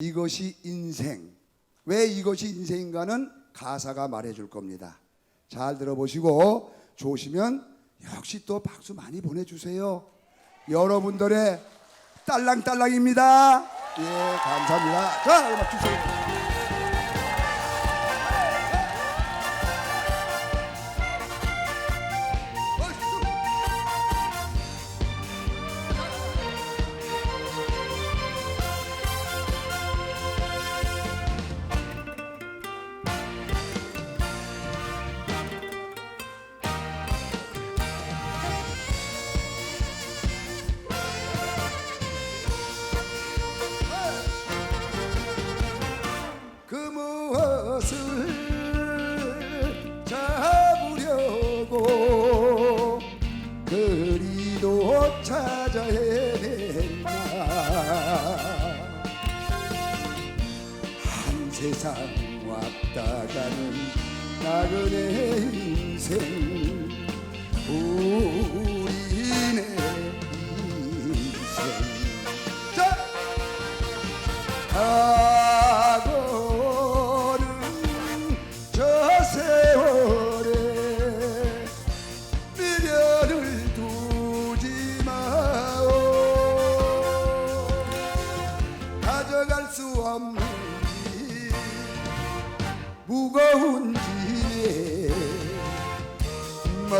이것이 인생. 왜 이것이 인생인가는 가사가 말해줄 겁니다. 잘 들어보시고 좋으시면 역시 또 박수 많이 보내주세요. 여러분들의 딸랑딸랑입니다. 예, 감사합니다. 자, 음악 주세요. 그리도 찾아 헤맸나? 한 세상 왔다 가는 나그네 인생. 우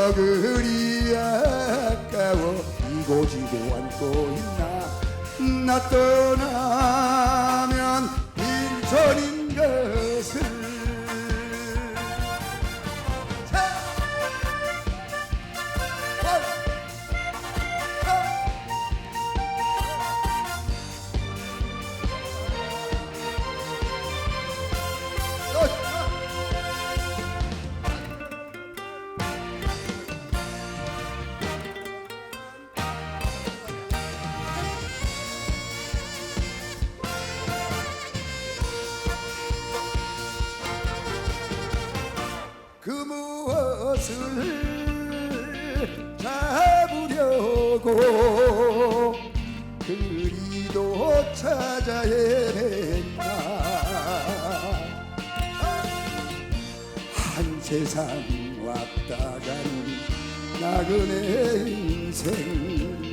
먹으리 아까워. 이고지고 안고 있나? 나 떠나면 빈손인 무엇을 잡으려고 그리도 찾아 헤맸나 한 세상 왔다 가는 나그네 인생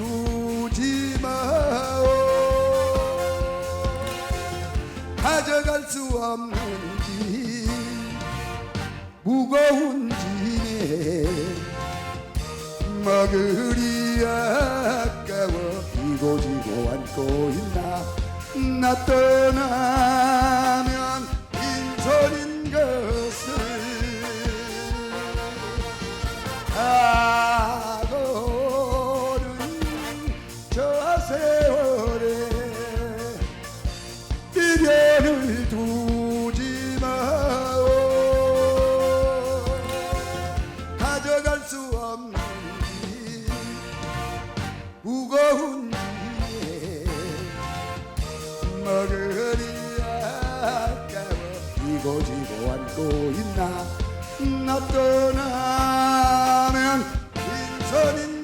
두지 마오. 가져갈 수 없는 짐 무거운 짐에 먹으리 아까워. 이고지고 안고 있나? 나 떠나 이고지고 안고 있나? 나 떠나면 빈손인